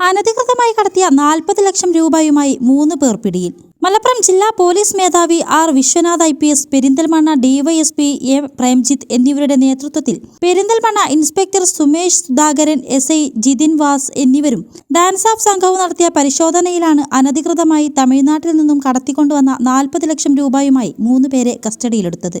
അനധികൃതമായി കടത്തിയ നാൽപ്പത് ലക്ഷം രൂപയുമായി മൂന്ന് പേർ പിടിയിൽ. മലപ്പുറം ജില്ലാ പോലീസ് മേധാവി R Vishwanath I P S Perinthalmanna DYSP A Premjith എന്നിവരുടെ നേതൃത്വത്തിൽ Perinthalmanna inspector Sumesh Sudhakaran S I Jithin Vas എന്നിവരും ഡാൻസ് ഓഫ് സംഘവും നടത്തിയ പരിശോധനയിലാണ് അനധികൃതമായി തമിഴ്നാട്ടിൽ നിന്നും കടത്തിക്കൊണ്ടുവന്ന നാൽപ്പത് ലക്ഷം രൂപയുമായി മൂന്ന് പേരെ കസ്റ്റഡിയിലെടുത്തത്.